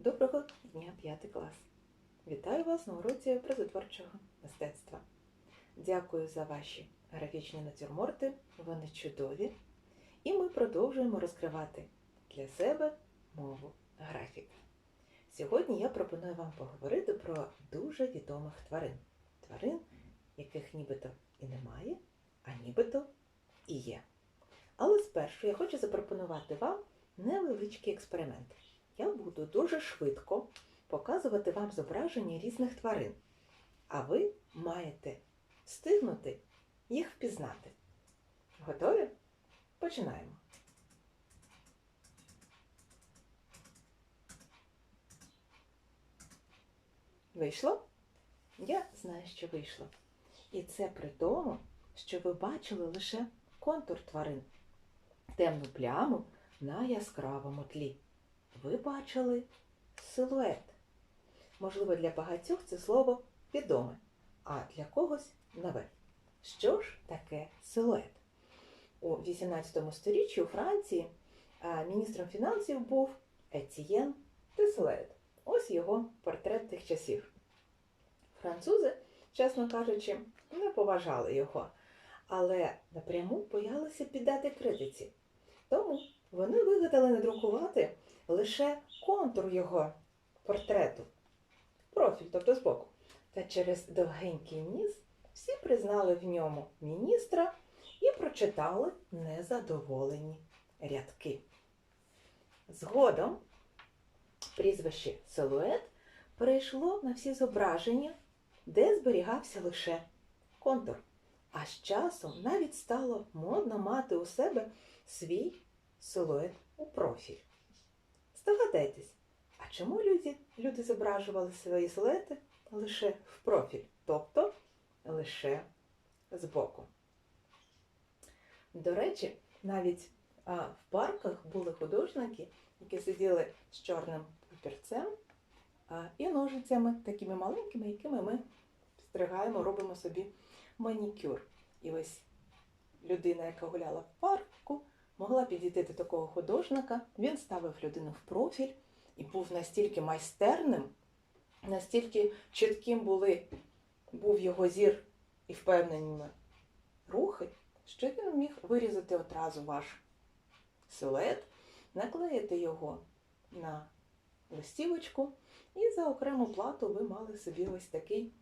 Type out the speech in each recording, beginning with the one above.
Доброго дня, п'ятий клас! Вітаю вас на уроці образотворчого мистецтва. Дякую за ваші графічні натюрморти, вони чудові. І ми продовжуємо розкривати для себе мову графіки. Сьогодні я пропоную вам поговорити про дуже відомих тварин. Тварин, яких нібито і немає, а нібито і є. Але спершу я хочу запропонувати вам невеличкий експеримент. Я буду дуже швидко показувати вам зображення різних тварин, а ви маєте встигнути їх впізнати. Готові? Починаємо. Вийшло? Я знаю, що вийшло. І це при тому, що ви бачили лише контур тварин, темну пляму на яскравому тлі. Ви бачили силует. Можливо, для багатьох це слово відоме, а для когось нове. Що ж таке силует? У 18 сторіччі у Франції міністром фінансів був Етієн Тесилет. Ось його портрет тих часів. Французи, чесно кажучи, не поважали його, але напряму боялися піддати критиці. Тому вони вигадали надрукувати лише контур його портрету, профіль, тобто збоку. Та через довгенький ніс всі признали в ньому міністра і прочитали незадоволені рядки. Згодом прізвище Силует перейшло на всі зображення, де зберігався лише контур. А з часом навіть стало модно мати у себе свій силует у профіль. Здогадайтесь, а чому люди, люди зображували свої силуети лише в профіль, тобто лише збоку? До речі, навіть а, в парках були художники, які сиділи з чорним папірцем а, і ножицями, такими маленькими, якими ми стригаємо, робимо собі манікюр. І ось людина, яка гуляла в парку, могла підійти до такого художника. Він ставив людину в профіль і був настільки майстерним, настільки чітким були, був його зір і впевнені рухи, що він міг вирізати одразу ваш силует, наклеїти його на листівочку, і за окрему плату ви мали собі ось такий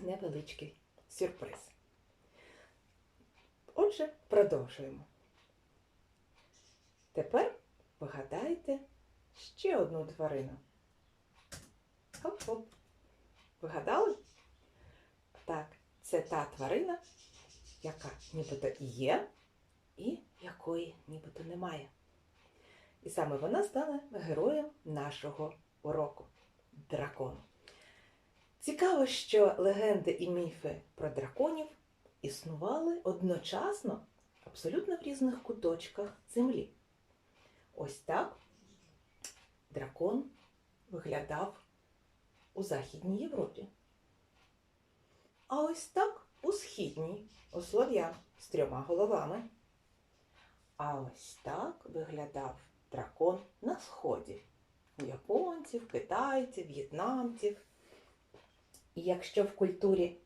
невеличкий сюрприз. Отже, продовжуємо. Тепер вгадайте ще одну тварину. Хоп-хоп. Вгадали? Так, це та тварина, яка нібито і є, і якої нібито немає. І саме вона стала героєм нашого уроку дракон. Цікаво, що легенди і міфи про драконів існували одночасно абсолютно в різних куточках землі. Ось так дракон виглядав у Західній Європі. А ось так у східній, у слов'ян з трьома головами. А ось так виглядав дракон на сході у японців, китайців, в'єтнамців. І якщо в культурі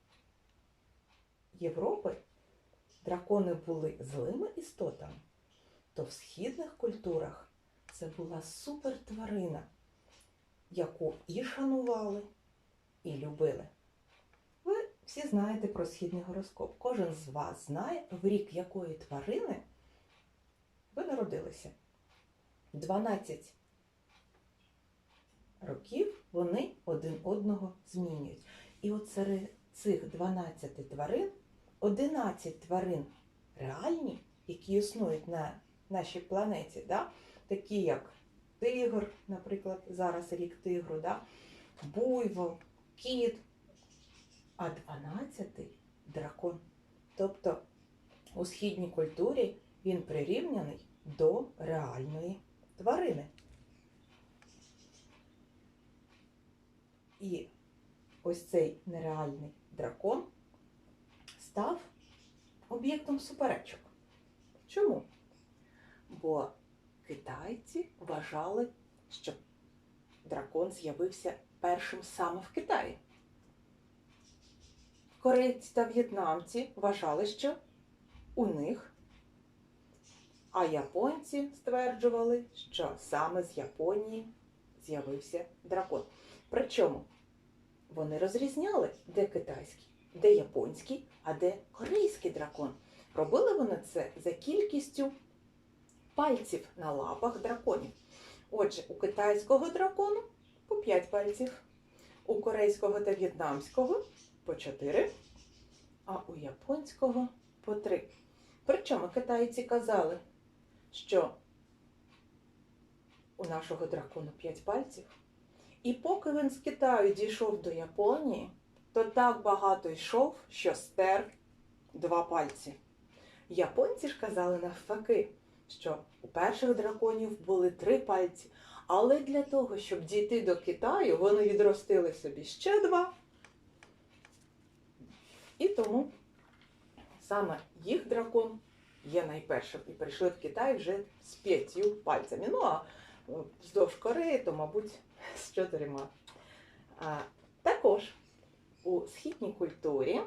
Європи дракони були злими істотами, то в східних культурах це була супертварина, яку і шанували, і любили. Ви всі знаєте про східний гороскоп. Кожен з вас знає, в рік якої тварини ви народилися. 12 років вони один одного змінюють. І от серед цих 12 тварин 11 тварин реальні, які існують на нашій планеті, да? Такі як тигр, наприклад, зараз рік тигру, да? буйвол, кіт, а 12-й дракон. Тобто у східній культурі він прирівняний до реальної тварини. І ось цей нереальний дракон став об'єктом суперечок. Чому? Бо китайці вважали, що дракон з'явився першим саме в Китаї. Корейці та в'єтнамці вважали, що у них, а японці стверджували, що саме з Японії з'явився дракон. Причому вони розрізняли, де китайський, де японський, а де корейський дракон. Робили вони це за кількістю пальців на лапах драконів. Отже, у китайського дракону по 5 пальців, у корейського та в'єтнамського по 4, а у японського по 3. Причому китайці казали, що у нашого дракону 5 пальців, і поки він з Китаю дійшов до Японії, то так багато йшов, що стер два пальці. Японці ж казали навпаки, що у перших драконів були три пальці, але для того, щоб дійти до Китаю, вони відростили собі ще два. І тому саме їх дракон є найпершим. І прийшли в Китай вже з п'ятью пальцями. Ну а вздовж Кореї, то, мабуть, з чотирма. Також у східній культурі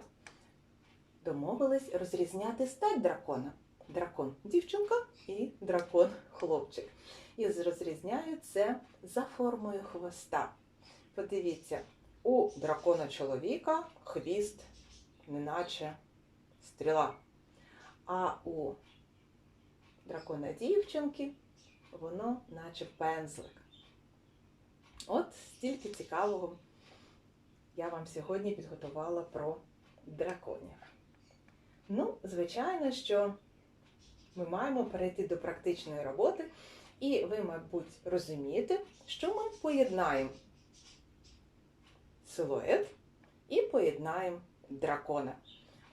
домовились розрізняти стать дракона. Дракон дівчинка і дракон хлопчик. І розрізняють це за формою хвоста. Подивіться, у дракона чоловіка хвіст, неначе стріла. А у дракона дівчинки воно наче пензлик. От стільки цікавого я вам сьогодні підготувала про драконів. Ну, звичайно, що ми маємо перейти до практичної роботи, і ви, мабуть, розумієте, що ми поєднаємо силует і поєднаємо дракона.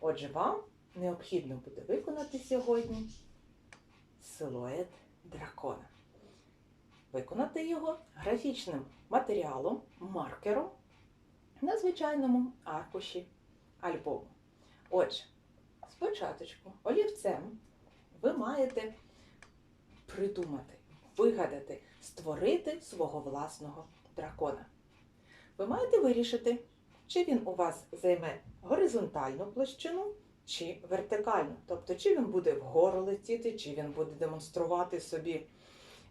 Отже, вам необхідно буде виконати сьогодні силует дракона. Виконати його графічним матеріалом, маркером на звичайному аркуші альбому. Отже, спочатку олівцем ви маєте придумати, вигадати, створити свого власного дракона. Ви маєте вирішити, чи він у вас займе горизонтальну площину, чи вертикальну. Тобто, чи він буде вгору летіти, чи він буде демонструвати собі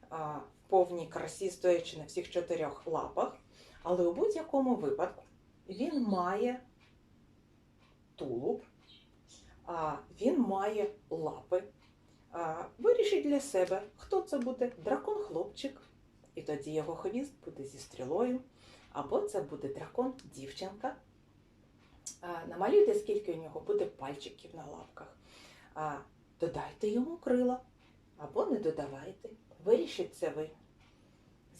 а, повній красі, стоячи на всіх чотирьох лапах. Але у будь-якому випадку він має тулуб, а, він має лапи. Вирішіть для себе, хто це буде дракон-хлопчик, і тоді його хвіст буде зі стрілою, або це буде дракон-дівчинка. Намалюйте, скільки у нього буде пальчиків на лапках. Додайте йому крила або не додавайте. Вирішіть це ви.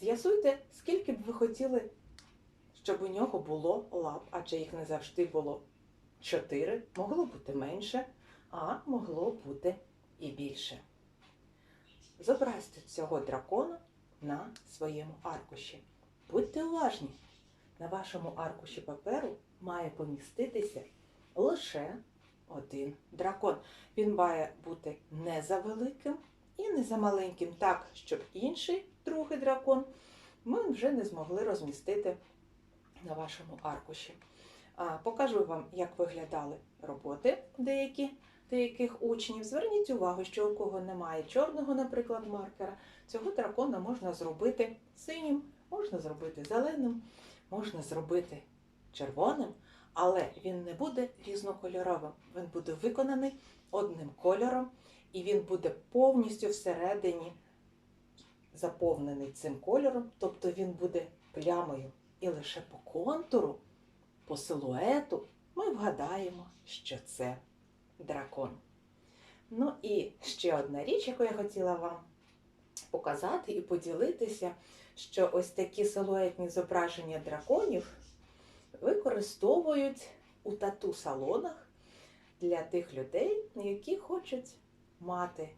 З'ясуйте, скільки б ви хотіли, щоб у нього було лап, адже їх не завжди було чотири, могло бути менше, а могло бути і більше. Зобразьте цього дракона на своєму аркуші. Будьте уважні, на вашому аркуші паперу має поміститися лише один дракон. Він має бути не за великим і не за маленьким, так, щоб інший другий дракон ми вже не змогли розмістити на вашому аркуші. Покажу вам, як виглядали роботи деякі деяких учнів. Зверніть увагу, що у кого немає чорного, наприклад, маркера, цього дракона можна зробити синім, можна зробити зеленим, можна зробити червоним, але він не буде різнокольоровим. Він буде виконаний одним кольором, і він буде повністю всередині заповнений цим кольором, тобто він буде плямою. І лише по контуру, по силуету ми вгадаємо, що це дракон. Ну і ще одна річ, яку я хотіла вам показати і поділитися, що ось такі силуетні зображення драконів використовують у тату-салонах для тих людей, які хочуть мати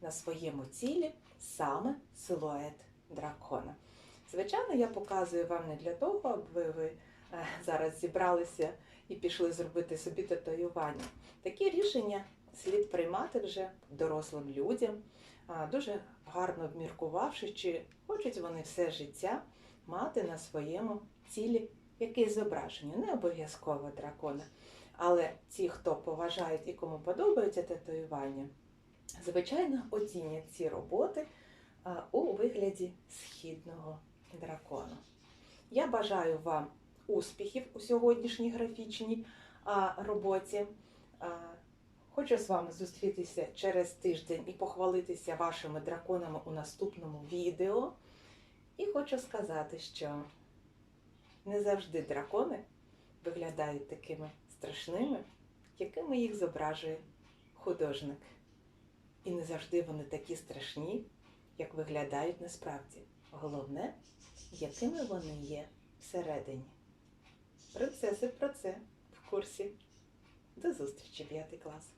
на своєму тілі саме силует дракона. Звичайно, я показую вам не для того, аби ви е, зараз зібралися і пішли зробити собі татуювання. Такі рішення слід приймати вже дорослим людям, дуже гарно обміркувавши, чи хочуть вони все життя мати на своєму тілі якесь зображення, не обов'язково дракона. Але ті, хто поважають і кому подобаються татуювання, звичайно, оцінять ці роботи у вигляді східного дракона. Я бажаю вам успіхів у сьогоднішній графічній роботі. Хочу з вами зустрітися через тиждень і похвалитися вашими драконами у наступному відео. І хочу сказати, що не завжди дракони виглядають такими страшними, якими їх зображує художник. І не завжди вони такі страшні, як виглядають насправді. Головне, якими вони є всередині. Принцеси про це в курсі. До зустрічі, п'ятий клас.